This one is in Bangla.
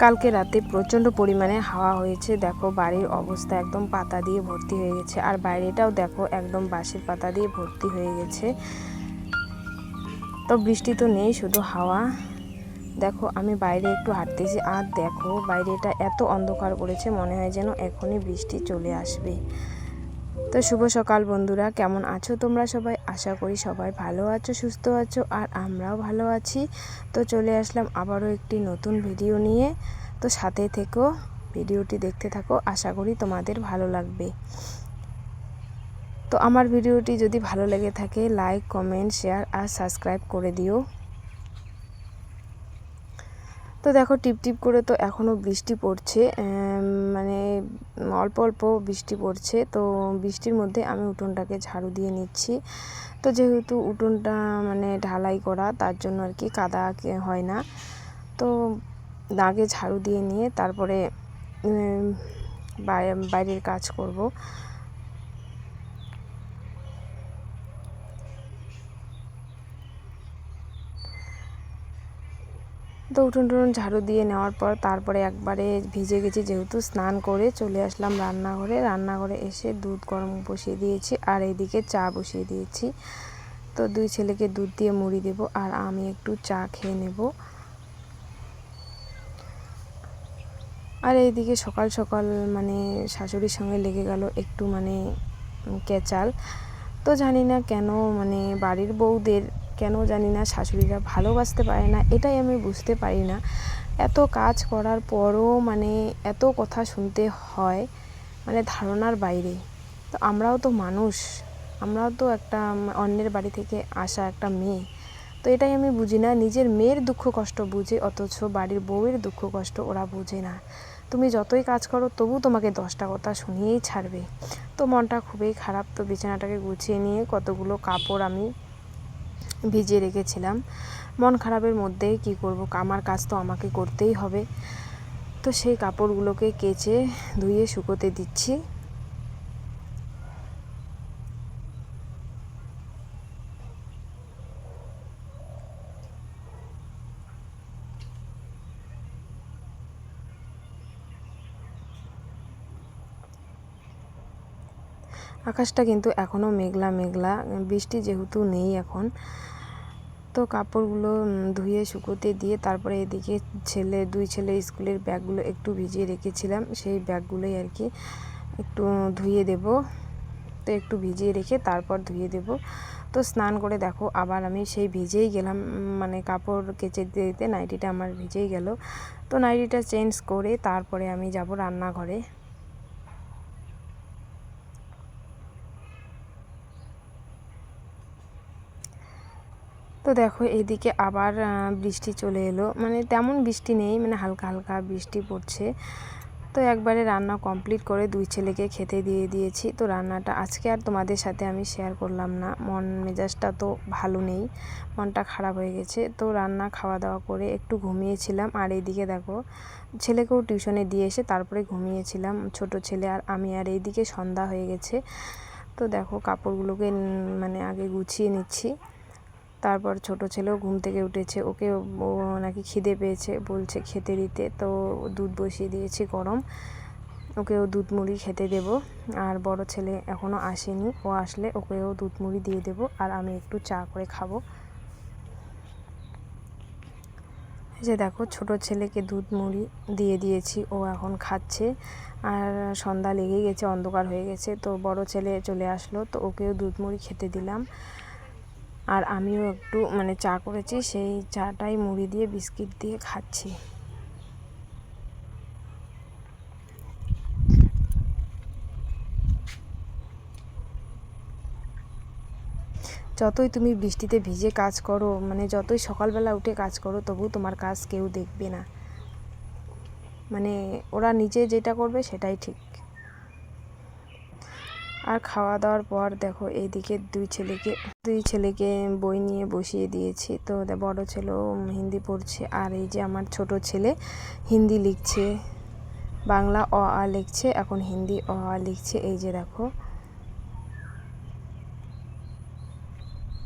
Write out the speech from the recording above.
কালকে রাতে প্রচণ্ড পরিমাণে হাওয়া হয়েছে। দেখো বাড়ির অবস্থা একদম পাতা দিয়ে ভর্তি হয়ে গেছে। আর বাইরেটাও দেখো একদম বাঁশের পাতা দিয়ে ভর্তি হয়ে গেছে। তো বৃষ্টি তো নেই, শুধু হাওয়া। দেখো আমি বাইরে একটু হাঁটতেছি। আর দেখো বাইরেটা এত অন্ধকার করেছে, মনে হয় যেন এখনই বৃষ্টি চলে আসবে। তো শুভ সকাল বন্ধুরা, কেমন আছো তোমরা সবাই? আশা করি সবাই ভালো আছো, সুস্থ আছো আর আমরাও ভালো আছি। তো চলে আসলাম আবারও একটি নতুন ভিডিও নিয়ে। তো সাথে থেকো, ভিডিওটি দেখতে থাকো, আশা করি তোমাদের ভালো লাগবে। তো আমার ভিডিওটি যদি ভালো লেগে থাকে লাইক কমেন্ট শেয়ার আর সাবস্ক্রাইব করে দিও। তো দেখো টিপ টিপ করে তো এখনও বৃষ্টি পড়ছে মানে অল্প অল্প বৃষ্টি পড়ছে। তো বৃষ্টির মধ্যে আমি উঠোনটাকে ঝাড়ু দিয়ে নিচ্ছি। তো যেহেতু উঠোনটা মানে ঢালাই করা, তার জন্য আর কি কাদা হয় না। তো আগে ঝাড়ু দিয়ে নিয়ে তারপরে বাইরের কাজ করব। তো উঠোন টুটুন ঝাড়ু দিয়ে নেওয়ার পর তারপরে একবারে ভিজে গেছি, যেহেতু স্নান করে চলে আসলাম রান্নাঘরে। রান্নাঘরে এসে দুধ গরম বসিয়ে দিয়েছি আর এদিকে চা বসিয়ে দিয়েছি। তো দুই ছেলেকে দুধ দিয়ে মুড়ি দেব আর আমি একটু চা খেয়ে নেব। আর এইদিকে সকাল সকাল মানে শাশুড়ির সঙ্গে লেগে গেল একটু মানে কেচাল। তো জানি না কেন মানে বাড়ির বউদের কেন জানি না, শাশুড়িরা ভালোবাসতে পারে না, এটাই আমি বুঝতে পারি না। এত কাজ করার পরও মানে এত কথা শুনতে হয় মানে ধারণার বাইরে। তো আমরাও তো মানুষ, আমরাও তো একটা অন্যের বাড়ি থেকে আসা একটা মেয়ে। তো এটাই আমি বুঝি না, নিজের মেয়ের দুঃখ কষ্ট বুঝে, অথচ বাড়ির বউয়ের দুঃখ কষ্ট ওরা বুঝে না। তুমি যতই কাজ করো, তবু তোমাকে দশটা কথা শুনিয়েই ছাড়বে। তো মনটা খুবই খারাপ, তো বিছানাটাকে গুছিয়ে নিয়ে কতগুলো কাপড় আমি ভিজিয়ে রেখেছিলাম। মন খারাপের মধ্যে কি করব? কামার কাজ তো আমাকে করতেই হবে। তো সেই কাপড়গুলোকে কেচে ধুয়ে শুকোতে দিচ্ছি। আকাশটা কিন্তু এখনও মেঘলা মেঘলা। বৃষ্টি যেহেতু নেই এখন। তো কাপড়গুলো ধুয়ে, শুকোতে দিয়ে তারপরে এদিকে ছেলে, দুই ছেলে স্কুলের ব্যাগগুলো একটু ভিজিয়ে রেখেছিলাম। সেই ব্যাগগুলোই আর কি একটু ধুয়ে দেব। তো একটু ভিজিয়ে রেখে তারপর ধুয়ে দেব। তো স্নান করে দেখো, আবার আমি সেই ভিজেই গেলাম। মানে কাপড় কেচে দিতে দিতে নাইটিটা আমার ভিজেই গেল। তো নাইটিটা চেঞ্জ করে তারপরে আমি যাব রান্নাঘরে। তো দেখো, এদিকে আবার বৃষ্টি চলে এলো। মানে তেমন বৃষ্টি নেই মানে হালকা হালকা বৃষ্টি পড়ছে। তো একবারে রান্না কমপ্লিট করে দুই ছেলেকে খেতে দিয়ে দিয়েছি। তো রান্নাটা আজকে আর তোমাদের সাথে আমি শেয়ার করলাম না। মন মেজাজটা তো ভালো নেই, মনটা খারাপ হয়ে গেছে। তো রান্না খাওয়া দাওয়া করে একটু ঘুমিয়েছিলাম। আর এইদিকে দেখো, ছেলেকেও টিউশনে দিয়ে এসে তারপরে ঘুমিয়েছিলাম। ছোট ছেলে আর আমি আর এইদিকে সন্ধ্যা হয়ে গেছে। তো দেখো, কাপড়গুলোকে মানে আগে গুছিয়ে নিচ্ছি। তারপর ছোট ছেলেও ঘুম থেকে উঠেছে, ওকে নাকি খিদে পেয়েছে, বলছে খেতে দিতে। তো দুধ বসিয়ে দিয়েছি গরম, ওকেও দুধ মুড়ি খেতে দেব। আর বড় ছেলে এখনও আসেনি, ও আসলে ওকেও দুধ মুড়ি দিয়ে দেব আর আমি একটু চা করে খাব। যে দেখো, ছোট ছেলেকে দুধ মুড়ি দিয়ে দিয়েছি, ও এখন খাচ্ছে। আর সন্ধ্যা লেগেই গেছে, অন্ধকার হয়ে গেছে, তো বড় ছেলে চলে আসলো, তো ওকেও দুধ মুড়ি খেতে দিলাম। আর আমিও একটু মানে চা করেছি, সেই চাটাই মুড়ি দিয়ে বিস্কিট দিয়ে খাচ্ছি। যতই তুমি বৃষ্টিতে ভিজে কাজ করো মানে যতই সকালবেলা উঠে কাজ করো তবু তোমার কাজ কেউ দেখবে না। মানে ওরা নিজে যেটা করবে সেটাই ঠিক। আর খাওয়া দাওয়ার পর দেখো এইদিকে দুই ছেলেকে দুই ছেলেকে বই নিয়ে বসিয়ে দিয়েছি। তো বড় ছেলেও হিন্দি পড়ছে আর এই যে আমার ছোট ছেলে হিন্দি লিখছে, বাংলা অ আ লিখছে, এখন হিন্দি অ আ লিখছে। এই যে দেখো